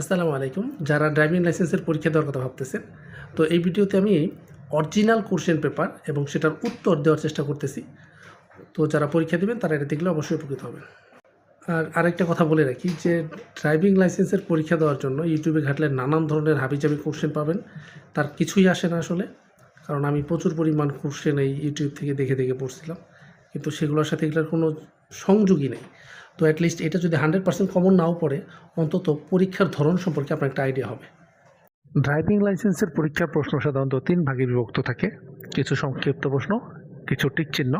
আসসালামু আলাইকুম। যারা ড্রাইভিং লাইসেন্সের পরীক্ষা দেওয়ার কথা ভাবতেছেন, তো এই ভিডিওতে আমি অরিজিনাল কোশ্চেন পেপার এবং সেটার উত্তর দেওয়ার চেষ্টা করতেছি। তো যারা পরীক্ষা দেবেন, তারা এটা দেখলে অবশ্যই উপকৃত হবেন। আর আরেকটা কথা বলে রাখি যে ড্রাইভিং লাইসেন্সের পরীক্ষা দেওয়ার জন্য ইউটিউবে ঘাটলে নানান ধরনের হাবিজাবি কোশ্চেন পাবেন। তার কিছুই আসে না আসলে, কারণ আমি প্রচুর পরিমাণ কোশ্চেন এই ইউটিউব থেকে দেখে দেখে পড়ছিলাম। কিন্তু সেগুলোর সাথে এগুলোর কোনো সংযোগই নেই। তো অ্যাটলিস্ট এটা যদি হান্ড্রেড পার্সেন্ট কমন নাও পড়ে, অন্তত পরীক্ষার ধরন সম্পর্কে আপনার একটা আইডিয়া হবে। ড্রাইভিং লাইসেন্সের পরীক্ষার প্রশ্ন সাধারণত তিন ভাগে বিভক্ত থাকে। কিছু সংক্ষিপ্ত প্রশ্ন, কিছু টিক চিহ্ন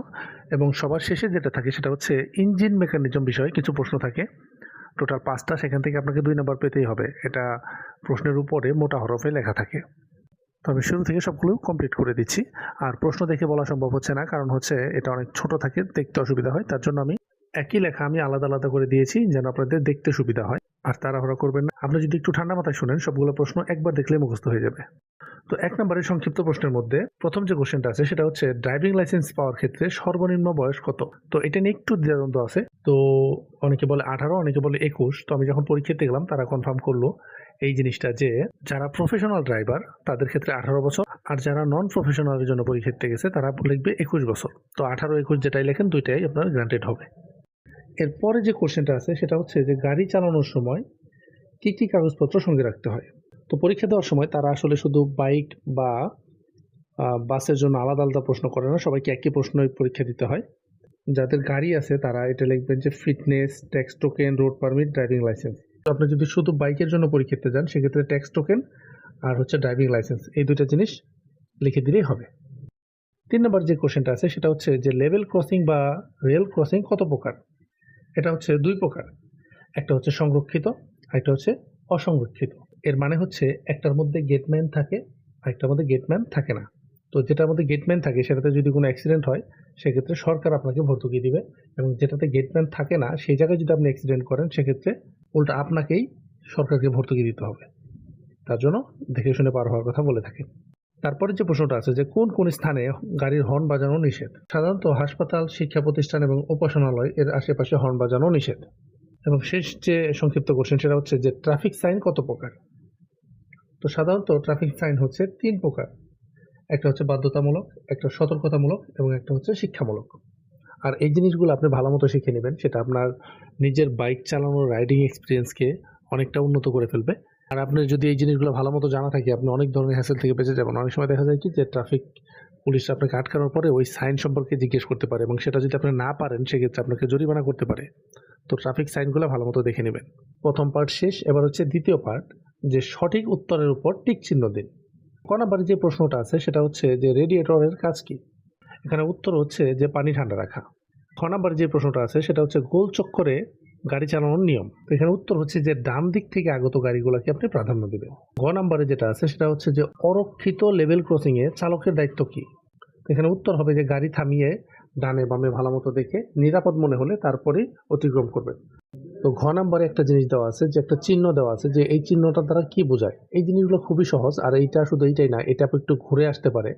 এবং সবার শেষে যেটা থাকে সেটা হচ্ছে ইঞ্জিন মেকানিজম বিষয়ে কিছু প্রশ্ন থাকে। টোটাল পাঁচটা সেখান থেকে আপনাকে দুই নম্বর পেতেই হবে। এটা প্রশ্নের উপরে মোটা হরফে লেখা থাকে। তো আমি শুরু থেকে সবগুলো কমপ্লিট করে দিচ্ছি। আর প্রশ্ন দেখে বলা সম্ভব হচ্ছে না, কারণ হচ্ছে এটা অনেক ছোট থাকে, দেখতে অসুবিধা হয়, তার জন্য আমি একই লেখা আমি আলাদা আলাদা করে দিয়েছি যেন আপনাদের দেখতে সুবিধা হয়। আর তাড়াহুড়া করবেন না। আপনি যদি একটু ঠান্ডা মাথায় শুনেন, সবগুলো প্রশ্ন একবার দেখলে মুখস্থ হয়ে যাবে। তো এক নম্বরের সংক্ষিপ্ত প্রশ্নের মধ্যে প্রথম যে কোশ্চেনটা আছে, সেটা হচ্ছে ড্রাইভিং লাইসেন্স পাওয়ার ক্ষেত্রে সর্বনিম্ন বয়স কত? তো এটা নিয়ে একটু দ্বিধাদ্বন্দ্ব আছে। তো অনেকে বলে আঠারো, অনেকে বলে একুশ। তো আমি যখন পরীক্ষাতে গেলাম তারা কনফার্ম করল এই জিনিসটা যে, যারা প্রফেশনাল ড্রাইভার তাদের ক্ষেত্রে আঠারো বছর। আর যারা নন প্রফেশনালের জন্য পরীক্ষাতে গেছে, তারা লিখবে একুশ বছর। তো আঠারো, একুশ যেটাই লেখেন, দুইটাই আপনার গ্রান্টেড হবে। এরপরে যে কোশ্চেনটা আছে, সেটা হচ্ছে যে গাড়ি চালানোর সময় কী কী কাগজপত্র সঙ্গে রাখতে হয়? তো পরীক্ষা দেওয়ার সময় তারা আসলে শুধু বাইক বা বাসের জন্য আলাদা আলাদা প্রশ্ন করে না, সবাইকে একই প্রশ্নই পরীক্ষা দিতে হয়। যাদের গাড়ি আছে, তারা এটা লিখবেন যে fitness tax token road permit driving licence আপনি যদি শুধু বাইকের জন্য পরীক্ষা দিতে যান, সেক্ষেত্রে ট্যাক্স টোকেন আর হচ্ছে ড্রাইভিং লাইসেন্স এই দুইটা জিনিস লিখে দিলেই হবে। তিন নম্বর যে কোশ্চেনটা আছে, সেটা হচ্ছে যে লেভেল ক্রসিং বা রেল ক্রসিং কত প্রকার? এটা হচ্ছে দুই প্রকার। একটা হচ্ছে সংরক্ষিত একটা হচ্ছে অসংরক্ষিত। এর মানে হচ্ছে একটার মধ্যে গেটম্যান থাকে আর একটার মধ্যে গেটম্যান থাকে না। তো যেটার মধ্যে গেটম্যান থাকে, সেটাতে যদি কোনো অ্যাক্সিডেন্ট হয়, সেক্ষেত্রে সরকার আপনাকে ভর্তুকি দিবে এবং যেটাতে গেটম্যান থাকে না, সেই জায়গায় যদি আপনি অ্যাক্সিডেন্ট করেন, সেক্ষেত্রে উল্টা আপনাকেই সরকারকে ভর্তুকি দিতে হবে। তার জন্য দেখে শুনে পার হওয়ার কথা বলে থাকেন তারপরে যে প্রশ্নটা আছে যে কোন কোন স্থানে গাড়ির হর্ন বাজানো নিষেধ? সাধারণত হাসপাতাল শিক্ষা প্রতিষ্ঠান এবং উপাসনালয় এর আশেপাশে হর্ন বাজানো নিষেধ। এবং শেষ যে সংক্ষিপ্ত কোশ্চেন সেটা হচ্ছে যে ট্রাফিক সাইন কত প্রকার? তো সাধারণত ট্রাফিক সাইন হচ্ছে তিন প্রকার। একটা হচ্ছে বাধ্যতামূলক, একটা সতর্কতামূলক এবং একটা হচ্ছে শিক্ষামূলক। আর এই জিনিসগুলো আপনি ভালো মতো শিখে নেবেন, সেটা আপনার নিজের বাইক চালানোর রাইডিং এক্সপিরিয়েন্সকে অনেকটা উন্নত করে ফেলবে। আর আপনি যদি এই জিনিসগুলো ভালো মতো জানা থাকে, আপনি অনেক ধরনের হ্যাসেল থেকে বেঁচে যাবেন। অনেক সময় দেখা যায় কি যে ট্রাফিক পুলিশ আপনাকে আটকানোর পরে ওই সাইন সম্পর্কে জিজ্ঞেস করতে পারে এবং সেটা যদি আপনি না পারেন, সেক্ষেত্রে আপনাকে জরিমানা করতে পারে। তো ট্রাফিক সাইনগুলো ভালো মতো দেখে নেবেন। প্রথম পার্ট শেষ, এবার হচ্ছে দ্বিতীয় পার্ট যে সঠিক উত্তরের উপর টিক চিহ্ন দিন। ক নম্বরে যে প্রশ্নটা আছে, সেটা হচ্ছে যে রেডিয়েটরের কাজ কি? এখানে উত্তর হচ্ছে যে পানি ঠান্ডা রাখা। খ নম্বরে যে প্রশ্নটা আছে, সেটা হচ্ছে গোল চক্করে গাড়ি চালানোর নিয়ম। তো এখানে উত্তর হচ্ছে যে ডান দিক থেকে আগত গাড়িগুলোকে আপনি প্রাধান্য দেবেন। গ নাম্বারে যেটা আছে সেটা হচ্ছে যে অরক্ষিত লেভেল ক্রসিংয়ে চালকের দায়িত্ব কি? এখানে উত্তর হবে যে গাড়ি থামিয়ে ডানে বামে ভালো মতো দেখে নিরাপদ মনে হলে তারপরেই অতিক্রম করবেন। তো ঘ নাম্বারে একটা জিনিস দেওয়া আছে যে একটা চিহ্ন দেওয়া আছে যে এই চিহ্নটা দ্বারা কি বোঝায়? এই জিনিসগুলো খুবই সহজ আর এইটা শুধু এইটাই না, এটা একটু ঘুরে আসতে পারে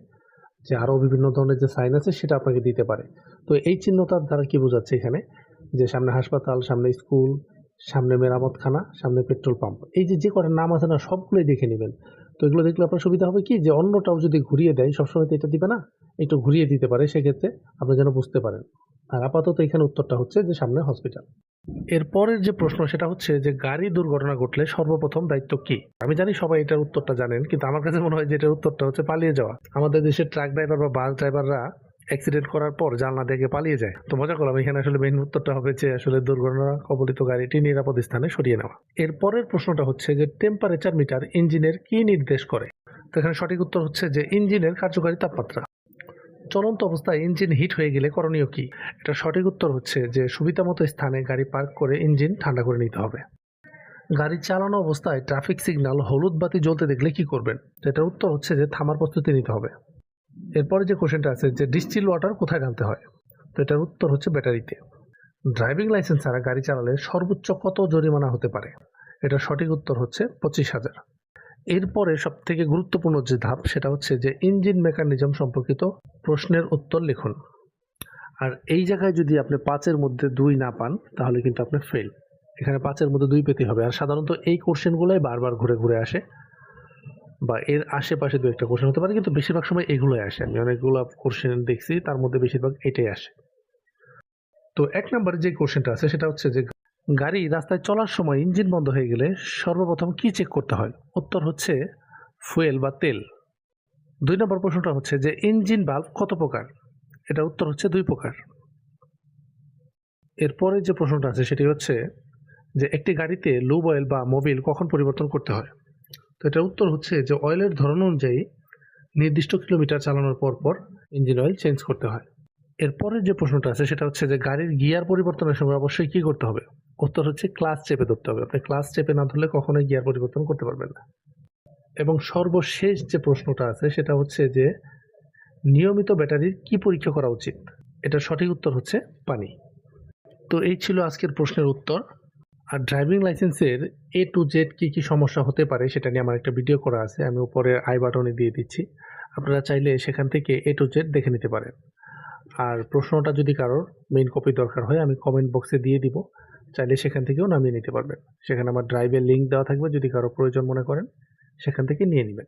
যে আরও বিভিন্ন ধরনের যে সাইন আছে সেটা আপনাকে দিতে পারে। তো এই চিহ্নটার দ্বারা কি বোঝাচ্ছে এখানে? যে সামনে হাসপাতাল, সামনে স্কুল, সামনে মেরামতখানা, সামনে পেট্রোল পাম্প। এই যে যে কটা নাম আছে না, সবগুলোই দেখে নেবেন। তো এগুলো দেখলে আপনার সুবিধা হবে কি? যে অন্যটাও যদি ঘুরিয়ে দেয়, সবসময় তো এটা দিবে না, একটু ঘুরিয়ে দিতে পারে, সেক্ষেত্রে আপনি যেন বুঝতে পারেন। আর আপাতত এখানে উত্তরটা হচ্ছে যে সামনে হসপিটাল। এরপরের যে প্রশ্ন, সেটা হচ্ছে যে গাড়ি দুর্ঘটনা ঘটলে সর্বপ্রথম দায়িত্ব কি? আমি জানি সবাই এটার উত্তরটা জানেন, কিন্তু আমার কাছে মনে হয় যে এটার উত্তরটা হচ্ছে পালিয়ে যাওয়া। আমাদের দেশের ট্রাক ড্রাইভার বা বাস ড্রাইভাররা অ্যাক্সিডেন্ট করার পর জানলা দেখে পালিয়ে যায়। তো মজা করলাম, এখানে আসলে মেইন উত্তরটা হবে যে আসলে দুর্ঘটনা কবলিত গাড়িটি নিরাপদ স্থানে সরিয়ে নেওয়া। এরপরের প্রশ্নটা হচ্ছে যে টেম্পারেচার মিটার ইঞ্জিনের কি নির্দেশ করে? তো এখানে সঠিক উত্তর হচ্ছে যে ইঞ্জিনের কার্যকারী তাপমাত্রা। চলন্ত অবস্থায় ইঞ্জিন হিট হয়ে গেলে করণীয় কি? এটা সঠিক উত্তর হচ্ছে যে সুবিধামতো স্থানে গাড়ি পার্ক করে ইঞ্জিন ঠান্ডা করে নিতে হবে। গাড়ি চালানো অবস্থায় ট্রাফিক সিগন্যাল হলুদ বাতি জ্বলতে দেখলে কি করবেন? এটার উত্তর হচ্ছে যে থামার প্রস্তুতি নিতে হবে। এরপরে যে কোশ্চেনটা আছে যে ডিস্টিল ওয়াটার কোথায় ঢালতে হয়? তো এটার উত্তর হচ্ছে ব্যাটারিতে। ড্রাইভিং লাইসেন্স ছাড়া গাড়ি চালালে সর্বোচ্চ কত জরিমানা হতে পারে? এটার সঠিক উত্তর হচ্ছে পঁচিশ হাজার। এরপরে সব থেকে গুরুত্বপূর্ণ যে ধাপ, সেটা হচ্ছে যে ইঞ্জিন মেকানিজম সম্পর্কিত প্রশ্নের উত্তর লিখুন। আর এই জায়গায় যদি আপনি পাঁচের মধ্যে দুই না পান, তাহলে কিন্তু আপনি ফেল এখানে পাঁচের মধ্যে দুই পেতে হবে। আর সাধারণত এই কোশ্চেনগুলোই বারবার ঘুরে ঘুরে আসে। বা এর আশেপাশে দু একটা কোশ্চেন হতে পারে, কিন্তু বেশিরভাগ সময় এগুলোই আসে। আমি অনেকগুলো কোশ্চেন দেখছি, তার মধ্যে বেশিরভাগ এটাই আসে। তো এক নম্বরে যে কোশ্চেনটা আছে, সেটা হচ্ছে যে, গাড়ি রাস্তায় চলার সময় ইঞ্জিন বন্ধ হয়ে গেলে সর্বপ্রথম কি চেক করতে হয়? উত্তর হচ্ছে ফুয়েল বা তেল। দুই নম্বর প্রশ্নটা হচ্ছে যে, ইঞ্জিন বাল্ব কত প্রকার? এটা উত্তর হচ্ছে দুই প্রকার। এরপরে যে প্রশ্নটা আছে, সেটি হচ্ছে যে, একটি গাড়িতে লুব অয়েল বা মোবিল কখন পরিবর্তন করতে হয়? তো এটার উত্তর হচ্ছে যে অয়েলের ধরন অনুযায়ী নির্দিষ্ট কিলোমিটার চালানোর পর পর ইঞ্জিন অয়েল চেঞ্জ করতে হয়। এরপরের যে প্রশ্নটা আছে, সেটা হচ্ছে যে গাড়ির গিয়ার পরিবর্তনের সময় অবশ্যই কি করতে হবে? উত্তর হচ্ছে ক্লাস চেপে ধরতে হবে। আপনি ক্লাস চেপে না ধরলে কখনোই গিয়ার পরিবর্তন করতে পারবেন না। এবং সর্বশেষ যে প্রশ্নটা আছে, সেটা হচ্ছে যে নিয়মিত ব্যাটারির কি পরীক্ষা করা উচিত? এটার সঠিক উত্তর হচ্ছে পানি। তো এই ছিল আজকের প্রশ্নের উত্তর। আর ড্রাইভিং লাইসেন্সের এ টু জেড কী কী সমস্যা হতে পারে সেটা নিয়ে আমার একটা ভিডিও করা আছে, আমি উপরে আই বাটনে দিয়ে দিচ্ছি। আপনারা চাইলে সেখান থেকে এ টু জেড দেখে নিতে পারেন। আর প্রশ্নটা যদি কারোর মেইন কপি দরকার হয়, আমি কমেন্ট বক্সে দিয়ে দিব। চাইলে সেখান থেকেও নামিয়ে নিতে পারবেন। সেখানে আমার ড্রাইভের লিঙ্ক দেওয়া থাকবে, যদি কারও প্রয়োজন মনে করেন, সেখান থেকে নিয়ে নেবেন।